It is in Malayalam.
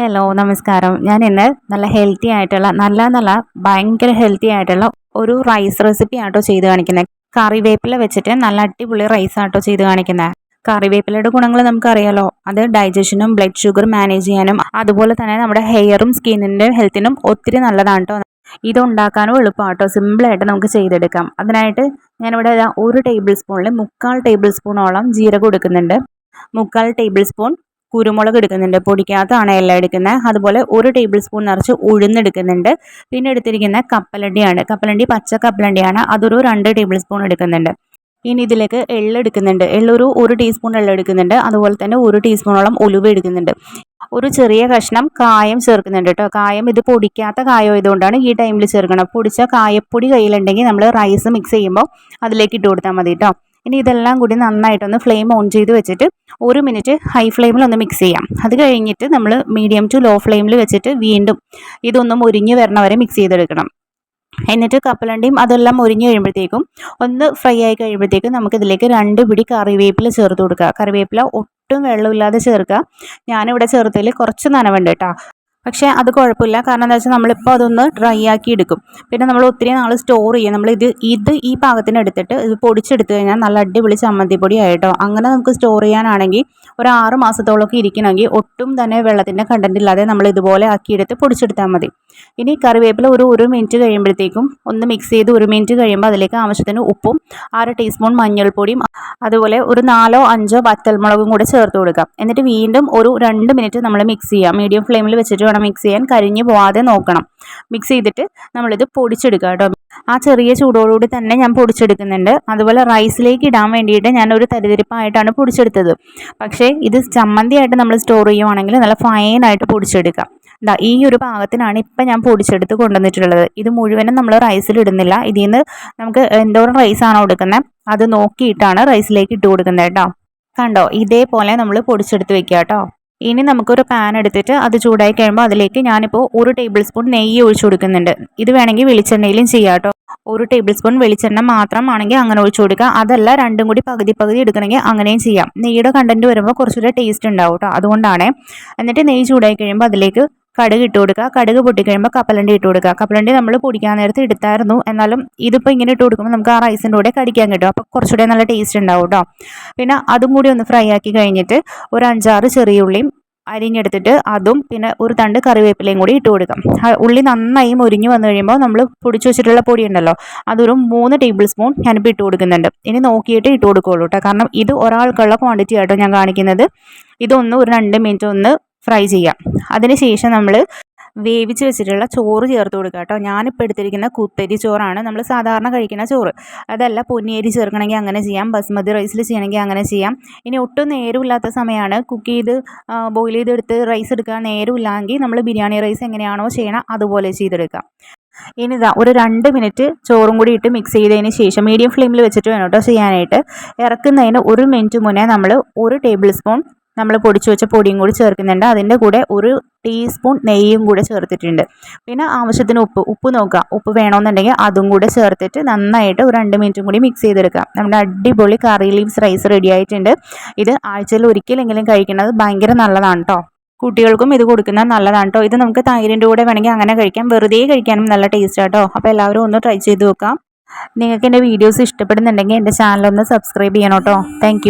ഹലോ നമസ്കാരം. ഞാൻ ഇന്ന് നല്ല ഹെൽത്തി ആയിട്ടുള്ള നല്ല നല്ല ഭയങ്കര ഹെൽത്തി ആയിട്ടുള്ള ഒരു റൈസ് റെസിപ്പി ആട്ടോ ചെയ്ത് കാണിക്കുന്നത് കറിവേപ്പില വെച്ചിട്ട് നല്ല അടിപൊളി റൈസ് ആട്ടോ ചെയ്ത് കാണിക്കുന്നത് കറിവേപ്പിലയുടെ ഗുണങ്ങൾ നമുക്കറിയാലോ. അത് ഡൈജഷനും ബ്ലഡ് ഷുഗർ മാനേജ് ചെയ്യാനും അതുപോലെ തന്നെ നമ്മുടെ ഹെയറും സ്കിന്നിന്റെ ഹെൽത്തിനും ഒത്തിരി നല്ലതാണ് കേട്ടോ ഇത് ഉണ്ടാക്കാനും എളുപ്പമാണ് കേട്ടോ സിമ്പിളായിട്ട് നമുക്ക് ചെയ്തെടുക്കാം. അതിനായിട്ട് ഞാനിവിടെ ഒരു ടേബിൾ സ്പൂണിൽ മുക്കാൽ ടേബിൾ സ്പൂണോളം ജീരകം എടുക്കുന്നുണ്ട്. മുക്കാൽ ടേബിൾ സ്പൂൺ കുരുമുളക് എടുക്കുന്നുണ്ട്. പൊടിക്കാത്തതാണ് എല്ലാം എടുക്കുന്നത്. അതുപോലെ ഒരു ടേബിൾ സ്പൂൺ നിറച്ച് ഉഴുന്നെടുക്കുന്നുണ്ട്. പിന്നെ എടുത്തിരിക്കുന്ന കപ്പലണ്ടിയാണ്. കപ്പലണ്ടി പച്ച കപ്പലണ്ടിയാണ്. അതൊരു രണ്ട് ടേബിൾ സ്പൂൺ എടുക്കുന്നുണ്ട്. ഇനി ഇതിലേക്ക് എള്ള് എടുക്കുന്നുണ്ട്. എള്ളൊരു ഒരു ടീസ്പൂൺ എള്ള് എടുക്കുന്നുണ്ട്. അതുപോലെ തന്നെ ഒരു ടീസ്പൂണോളം ഉലുവ എടുക്കുന്നുണ്ട്. ഒരു ചെറിയ കഷ്ണം കായം ചേർക്കുന്നുണ്ട് കേട്ടോ. കായം ഇത് പൊടിക്കാത്ത കായം ആയതുകൊണ്ടാണ് ഈ ടൈമിൽ ചേർക്കണം പൊടിച്ച കായപ്പൊടി കയ്യിലുണ്ടെങ്കിൽ നമ്മൾ റൈസ് മിക്സ് ചെയ്യുമ്പോൾ അതിലേക്ക് ഇട്ട് കൊടുത്താൽ മതി കേട്ടോ. ഇനി ഇതെല്ലാം കൂടി നന്നായിട്ടൊന്ന് ഫ്ലെയിം ഓൺ ചെയ്ത് വെച്ചിട്ട് ഒരു മിനിറ്റ് ഹൈ ഫ്ലെയിമിൽ ഒന്ന് മിക്സ് ചെയ്യാം. അത് കഴിഞ്ഞിട്ട് നമ്മൾ മീഡിയം ടു ലോ ഫ്ലെയിമിൽ വെച്ചിട്ട് വീണ്ടും ഇതൊന്നും മുരിഞ്ഞ് വരണ വരെ മിക്സ് ചെയ്തെടുക്കണം. എന്നിട്ട് കപ്പലണ്ടിയും അതെല്ലാം മുരിഞ്ഞ് കഴിയുമ്പോഴത്തേക്കും ഒന്ന് ഫ്രൈ ആയി കഴിയുമ്പോഴത്തേക്കും നമുക്കിതിലേക്ക് രണ്ട് പിടി കറിവേപ്പില ചേർത്ത് കൊടുക്കുക. കറിവേപ്പില ഒട്ടും വെള്ളമില്ലാതെ ചേർക്കുക. ഞാനിവിടെ ചേർത്തതിൽ കുറച്ച് നനവുണ്ട് കേട്ടോ. പക്ഷേ അത് കുഴപ്പമില്ല. കാരണം എന്താ വെച്ചാൽ നമ്മളിപ്പോൾ അതൊന്ന് ഡ്രൈ ആക്കി എടുക്കും. പിന്നെ നമ്മൾ ഒത്തിരി നാൾ സ്റ്റോർ ചെയ്യും. നമ്മൾ ഇത് ഇത് ഈ പാകത്തിന് എടുത്തിട്ട് ഇത് പൊടിച്ചെടുത്ത് കഴിഞ്ഞാൽ നല്ല അടിപൊളി ചമ്മന്തിപ്പൊടി ആയിട്ടോ അങ്ങനെ നമുക്ക് സ്റ്റോർ ചെയ്യാനാണെങ്കിൽ ഒരു ആറ് മാസത്തോളമൊക്കെ ഇരിക്കണമെങ്കിൽ ഒട്ടും തന്നെ വെള്ളത്തിന്റെ കണ്ടന്റ് ഇല്ലാതെ നമ്മൾ ഇതുപോലെ ആക്കിയെടുത്ത് പൊടിച്ചെടുത്താൽ മതി. ഇനി കറിവേപ്പില ഒരു ഒരു മിനിറ്റ് കഴിയുമ്പോഴത്തേക്കും ഒന്ന് മിക്സ് ചെയ്ത് ഒരു മിനിറ്റ് കഴിയുമ്പോൾ അതിലേക്ക് ആവശ്യത്തിന് ഉപ്പും അര ടീസ്പൂൺ മഞ്ഞൾപ്പൊടിയും അതുപോലെ ഒരു നാലോ അഞ്ചോ വത്തൽമുളകും കൂടെ ചേർത്ത് കൊടുക്കാം. എന്നിട്ട് വീണ്ടും ഒരു രണ്ട് മിനിറ്റ് നമ്മൾ മിക്സ് ചെയ്യാം. മീഡിയം ഫ്ലെയിമിൽ വെച്ചിട്ട് വേണം മിക്സ് ചെയ്യാൻ. കരിഞ്ഞു പോവാതെ നോക്കണം. മിക്സ് ചെയ്തിട്ട് നമ്മളിത് പൊടിച്ചെടുക്കുക കേട്ടോ. ആ ചെറിയ ചൂടോടുകൂടി തന്നെ ഞാൻ പൊടിച്ചെടുക്കുന്നുണ്ട്. അതുപോലെ റൈസിലേക്ക് ഇടാൻ വേണ്ടിയിട്ട് ഞാൻ ഒരു തരിതിരിപ്പായിട്ടാണ് പൊടിച്ചെടുത്തത്. പക്ഷേ ഇത് ചമ്മന്തിയായിട്ട് നമ്മൾ സ്റ്റോർ ചെയ്യുവാണെങ്കിൽ നല്ല ഫൈനായിട്ട് പൊടിച്ചെടുക്കാം. എന്താ ഈ ഒരു പാകത്തിനാണ് ഇപ്പം ഞാൻ പൊടിച്ചെടുത്ത് കൊണ്ടുവന്നിട്ടുള്ളത്. ഇത് മുഴുവനും നമ്മൾ റൈസിൽ ഇടുന്നില്ല. ഇതിൽ നിന്ന് നമുക്ക് എന്തോരം റൈസാണോ എടുക്കുന്നത്? അത് നോക്കിയിട്ടാണ് റൈസിലേക്ക് ഇട്ട് കൊടുക്കുന്നത് കേട്ടോ. കണ്ടോ? ഇതേപോലെ നമ്മൾ പൊടിച്ചെടുത്ത് വെക്കുക കേട്ടോ. ഇനി നമുക്കൊരു പാൻ എടുത്തിട്ട് അത് ചൂടായി കഴിയുമ്പോൾ അതിലേക്ക് ഞാനിപ്പോൾ ഒരു ടേബിൾ സ്പൂൺ നെയ്യ് ഒഴിച്ചു കൊടുക്കുന്നുണ്ട്. ഇത് വേണമെങ്കിൽ വെളിച്ചെണ്ണയിലും ചെയ്യാം കേട്ടോ ഒരു ടേബിൾ സ്പൂൺ വെളിച്ചെണ്ണ മാത്രമാണെങ്കിൽ അങ്ങനെ ഒഴിച്ചു കൊടുക്കുക. അതല്ല രണ്ടും കൂടി പകുതി പകുതി എടുക്കണമെങ്കിൽ അങ്ങനെയും ചെയ്യാം. നെയ്യുടെ കണ്ടന്റ് വരുമ്പോൾ കുറച്ചുകൂടെ ടേസ്റ്റ് ഉണ്ടാവും കേട്ടോ അതുകൊണ്ടാണ്. എന്നിട്ട് നെയ്യ് ചൂടായി കഴിയുമ്പോൾ അതിലേക്ക് കടുക് ഇട്ട് കൊടുക്കുക. കടുക് പൊട്ടിക്കഴിയുമ്പോൾ കപ്പലണ്ടി ഇട്ട് കൊടുക്കുക. കപ്പലണ്ടി നമ്മൾ പൊടിക്കാൻ നേരത്തെ എടുത്തായിരുന്നു. എന്നാലും ഇതിപ്പോൾ ഇങ്ങനെ ഇട്ട് കൊടുക്കുമ്പോൾ നമുക്ക് ആ റൈസിന്റെ കൂടെ കടിക്കാൻ കിട്ടും. അപ്പോൾ കുറച്ചുകൂടെ നല്ല ടേസ്റ്റ് ഉണ്ടാവും കേട്ടോ പിന്നെ അതും കൂടി ഒന്ന് ഫ്രൈ ആക്കി കഴിഞ്ഞിട്ട് ഒരു അഞ്ചാറ് ചെറിയ ഉള്ളിയും അരിഞ്ഞെടുത്തിട്ട് അതും പിന്നെ ഒരു തണ്ട് കറിവേപ്പിലയും കൂടി ഇട്ട് കൊടുക്കാം. ഉള്ളി നന്നായി മുരിഞ്ഞ് വന്നു കഴിയുമ്പോൾ നമ്മൾ പൊടിച്ചു വെച്ചിട്ടുള്ള പൊടി ഉണ്ടല്ലോ അതൊരു മൂന്ന് ടേബിൾ സ്പൂൺ ഞാനിപ്പോൾ ഇട്ട് കൊടുക്കുന്നുണ്ട്. ഇനി നോക്കിയിട്ട് ഇട്ട് കൊടുക്കുകയുള്ളൂ കേട്ടോ കാരണം ഇത് ഒരാൾക്കുള്ള ക്വാണ്ടിറ്റി ആയിട്ടോ ഞാൻ കാണിക്കുന്നത്. ഇതൊന്ന് ഒരു രണ്ട് മിനിറ്റ് ഒന്ന് ഫ്രൈ ചെയ്യാം. അതിനുശേഷം നമ്മൾ വേവിച്ച് വെച്ചിട്ടുള്ള ചോറ് ചേർത്ത് കൊടുക്കുക കേട്ടോ. ഞാനിപ്പോൾ എടുത്തിരിക്കുന്ന കുത്തരി ചോറാണ്. നമ്മൾ സാധാരണ കഴിക്കുന്ന ചോറ്. അതല്ല പൊന്നിയരി ചേർക്കണമെങ്കിൽ അങ്ങനെ ചെയ്യാം. ബസ്മതി റൈസിൽ ചെയ്യണമെങ്കിൽ അങ്ങനെ ചെയ്യാം. ഇനി ഒട്ടും നേരമില്ലാത്ത സമയമാണ് കുക്ക് ചെയ്ത് ബോയിൽ ചെയ്തെടുത്ത് റൈസ് എടുക്കാൻ നേരമില്ലെങ്കിൽ നമ്മൾ ബിരിയാണി റൈസ് എങ്ങനെയാണോ ചെയ്യണം അതുപോലെ ചെയ്തെടുക്കാം. ഇനി ഇതാ ഒരു രണ്ട് മിനിറ്റ് ചോറും കൂടി ഇട്ട് മിക്സ് ചെയ്തതിന് ശേഷം മീഡിയം ഫ്ലെയിമിൽ വെച്ചിട്ട് വേണം കേട്ടോ ചെയ്യാനായിട്ട്. ഇറക്കുന്നതിന് ഒരു മിനിറ്റ് മുന്നേ നമ്മൾ ഒരു ടേബിൾ സ്പൂൺ നമ്മൾ പൊടിച്ചു വെച്ച പൊടിയും കൂടി ചേർക്കുന്നുണ്ട്. അതിന്റെ കൂടെ ഒരു ടീസ്പൂൺ നെയ്യും കൂടെ ചേർത്തിട്ടുണ്ട്. പിന്നെ ആവശ്യത്തിന് ഉപ്പ് ഉപ്പ് നോക്കുക. ഉപ്പ് വേണമെന്നുണ്ടെങ്കിൽ അതും കൂടെ ചേർത്തിട്ട് നന്നായിട്ട് ഒരു രണ്ട് മിനിറ്റും കൂടി മിക്സ് ചെയ്തെടുക്കുക. നമ്മുടെ അടിപൊളി കറി ലീവ്സ് റൈസ് റെഡി ആയിട്ടുണ്ട്. ഇത് ആഴ്ചയിൽ ഒരിക്കലെങ്കിലും കഴിക്കുന്നത് ഭയങ്കര നല്ലതാണ് കേട്ടോ കുട്ടികൾക്കും ഇത് കൊടുക്കുന്നത് നല്ലതാണ് കേട്ടോ ഇത് നമുക്ക് തൈരിന്റെ കൂടെ വേണമെങ്കിൽ അങ്ങനെ കഴിക്കാം. വെറുതെ കഴിക്കാനും നല്ല ടേസ്റ്റ് കേട്ടോ അപ്പോൾ എല്ലാവരും ഒന്ന് ട്രൈ ചെയ്ത് നോക്കാം. നിങ്ങൾക്ക് എന്റെ വീഡിയോസ് ഇഷ്ടപ്പെടുന്നുണ്ടെങ്കിൽ എന്റെ ചാനലൊന്ന് സബ്സ്ക്രൈബ് ചെയ്യണം കേട്ടോ താങ്ക്